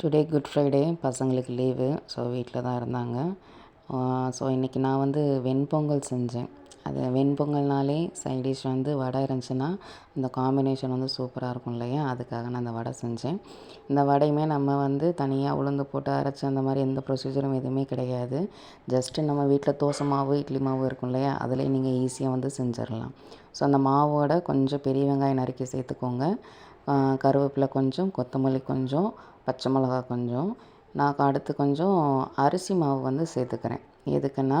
Today good Friday பசங்களுக்கு leave so வீட்டில் தான் இருந்தாங்க. ஸோ இன்றைக்கி நான் வந்து வெண்பொங்கல் செஞ்சேன். அது வெண்பொங்கல்னாலே சைட் டிஷ் வந்து வடை இருந்துச்சுன்னா இந்த காம்பினேஷன் வந்து சூப்பராக இருக்கும் இல்லையா? அதுக்காக நான் அந்த வடை செஞ்சேன். இந்த வடையுமே நம்ம வந்து தனியாக உளுந்து போட்டு அரைச்சி அந்த மாதிரி எந்த ப்ரொசீஜரும் எதுவுமே கிடையாது. ஜஸ்ட்டு நம்ம வீட்டில் தோசை மாவு இட்லி மாவு இருக்கும் இல்லையா? அதிலே நீங்கள் ஈஸியாக வந்து செஞ்சிடலாம். ஸோ அந்த மாவோட கொஞ்சம் பெரிய வெங்காயம் நறுக்கி சேர்த்துக்கோங்க. கருவேப்பிலை கொஞ்சம் கொத்தமல்லி கொஞ்சம் பச்சை மிளகா கொஞ்சம். நான் அடுத்து கொஞ்சம் அரிசி மாவு வந்து சேர்த்துக்கிறேன். எதுக்குன்னா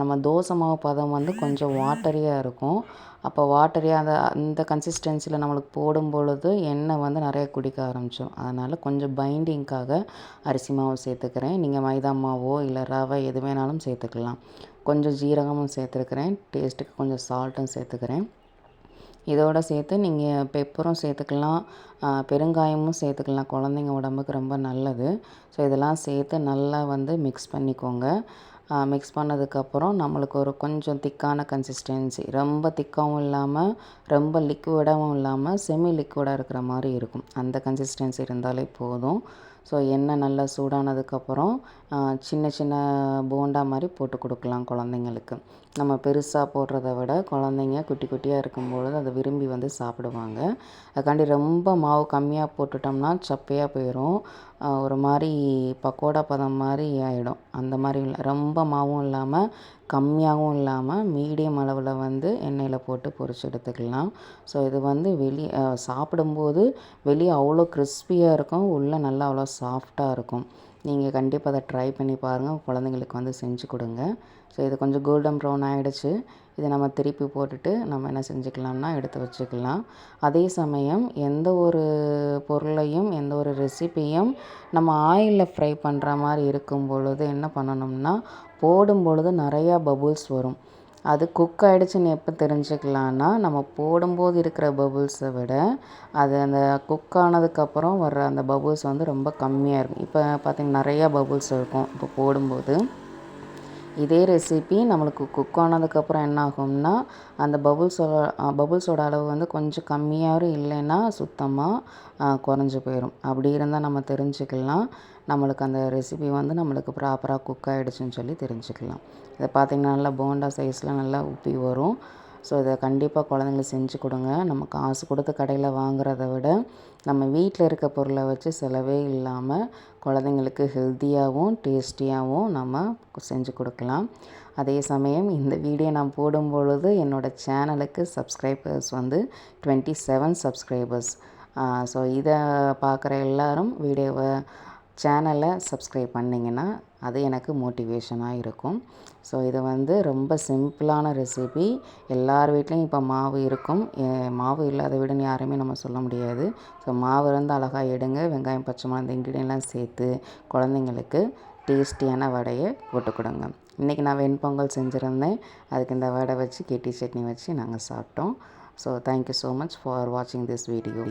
நம்ம தோசை மாவு பதம் வந்து கொஞ்சம் வாட்டரியாக இருக்கும். அப்போ வாட்டரியாக அந்த அந்த கன்சிஸ்டன்சியில் நம்மளுக்கு போடும் பொழுது எண்ணெய் வந்து நிறைய குடிக்க ஆரம்பிச்சிடும் அதனால் கொஞ்சம் பைண்டிங்க்காக அரிசி மாவு சேர்த்துக்கிறேன். நீங்கள் மைதா மாவோ இல்லை ரவை எது வேணாலும் சேர்த்துக்கலாம். கொஞ்சம் ஜீரகமும் சேர்த்துருக்கிறேன். டேஸ்ட்டுக்கு கொஞ்சம் சால்ட்டும் சேர்த்துக்கிறேன். இதோடு சேர்த்து நீங்கள் பெப்பரும் சேர்த்துக்கலாம். பெருங்காயமும் சேர்த்துக்கலாம். குழந்தைங்க உடம்புக்கு ரொம்ப நல்லது. ஸோ இதெல்லாம் சேர்த்து நல்லா வந்து மிக்ஸ் பண்ணிக்கோங்க. மிக்ஸ் பண்ணதுக்கப்புறம் நம்மளுக்கு ஒரு கொஞ்சம் திக்கான கன்சிஸ்டன்சி ரொம்ப திக்காகவும் இல்லாமல் ரொம்ப லிக்விடாகவும் இல்லாமல் செமி லிக்விடாக இருக்கிற மாதிரி இருக்கும். அந்த கன்சிஸ்டன்சி இருந்தாலே போதும். ஸோ எண்ணெய் நல்லா சூடானதுக்கப்புறம் சின்ன சின்ன போண்டா மாதிரி போட்டு கொடுக்கலாம் குழந்தைங்களுக்கு. நம்ம பெருசாக போடுறத விட குழந்தைங்க குட்டி குட்டியாக இருக்கும்பொழுது அதை விரும்பி வந்து சாப்பிடுவாங்க. அதுக்காண்டி ரொம்ப மாவு கம்மியாக போட்டுட்டோம்னா சப்பையாக போயிடும் ஒரு மாதிரி பக்கோடா பதம் மாதிரி ஆகிடும் அந்த மாதிரி இல்லை ரொம்ப மாவும் இல்லாமல் கம்மியாகவும் இல்லாமல் மீடியம் அளவில் வந்து எண்ணெயில் போட்டு பொரித்து எடுத்துக்கலாம். ஸோ இது வந்து வெளியே சாப்பிடும்போது வெளியே அவ்வளோ கிறிஸ்பியாக இருக்கும். உள்ளே நல்லா அவ்வளோ சாஃப்டாக இருக்கும். நீங்கள் கண்டிப்பாக அதை ட்ரை பண்ணி பாருங்கள் குழந்தைங்களுக்கு வந்து செஞ்சு கொடுங்க. ஸோ இது கொஞ்சம் கோல்டன் ப்ரௌன் ஆகிடுச்சு இதை நம்ம திருப்பி போட்டுட்டு நம்ம என்ன செஞ்சுக்கலாம்னா எடுத்து வச்சுக்கலாம். அதே சமயம் எந்த ஒரு பொருளையும் எந்த ஒரு ரெசிப்பியும் நம்ம ஆயிலில் ஃப்ரை பண்ணுற மாதிரி இருக்கும் பொழுது என்ன பண்ணணும்னா போடும் பொழுது நிறையா பபுள்ஸ் வரும். அது குக் ஆகிடுச்சின்னு எப்போ தெரிஞ்சுக்கலான்னா நம்ம போடும்போது இருக்கிற பபுள்ஸை விட அது அந்த குக் ஆனதுக்கப்புறம் வர்ற அந்த பபுள்ஸ் வந்து ரொம்ப கம்மியாக இருக்கும். இப்போ பார்த்திங்கன்னா நிறையா பபுள்ஸ் இருக்கும். இப்போ போடும்போது. இதே ரெசிபி நம்மளுக்கு குக் ஆனதுக்கப்புறம் என்ன ஆகும்னா அந்த பபுள்ஸோட பபுள்ஸோட அளவு வந்து கொஞ்சம் கம்மியாகவும் இல்லைன்னா சுத்தமாக குறைஞ்சி போயிடும் அப்படி இருந்தால் நம்ம தெரிஞ்சுக்கலாம். நம்மளுக்கு அந்த ரெசிபி வந்து நம்மளுக்கு ப்ராப்பராக குக் ஆகிடுச்சின்னு சொல்லி தெரிஞ்சுக்கலாம். இதை பார்த்திங்கன்னா நல்லா போண்டா சைஸில் நல்லா உப்பி வரும். ஸோ இதை கண்டிப்பாக குழந்தைங்களுக்கு செஞ்சு கொடுங்க. நம்ம காசு கொடுத்து கடையில் வாங்குறத விட நம்ம வீட்டில் இருக்க பொருளை வச்சு செலவே இல்லாமல் குழந்தைங்களுக்கு ஹெல்த்தியாகவும் டேஸ்டியாகவும் நம்ம செஞ்சு கொடுக்கலாம். அதே சமயம் இந்த வீடியோ நான் போடும் பொழுது என்னோடய சேனலுக்கு சப்ஸ்கிரைபர்ஸ் வந்து டுவெண்ட்டி செவன் சப்ஸ்கிரைபர்ஸ். ஸோ இதை பார்க்குற எல்லோரும் வீடியோவை சேனலை சப்ஸ்கிரைப் பண்ணிங்கன்னா அது எனக்கு மோட்டிவேஷனாக இருக்கும். ஸோ இது வந்து ரொம்ப சிம்பிளான ரெசிபி. எல்லார் வீட்லேயும் இப்போ மாவு இருக்கும். மாவு இல்லாத வீடுன்னு யாருமே நம்ம சொல்ல முடியாது. ஸோ மாவு இருந்து அழகாக எடுங்க. வெங்காயம் பச்சை மிளகா இந்த சேர்த்து குழந்தைங்களுக்கு டேஸ்டியான வடையை போட்டு கொடுங்க இன்றைக்கி நான் வெண்பொங்கல் செஞ்சுருந்தேன். அதுக்கு இந்த வடை வச்சு கெட்டி சட்னி வச்சு நாங்கள் சாப்பிட்டோம். So thank you so much for வாட்சிங் திஸ் வீடியோ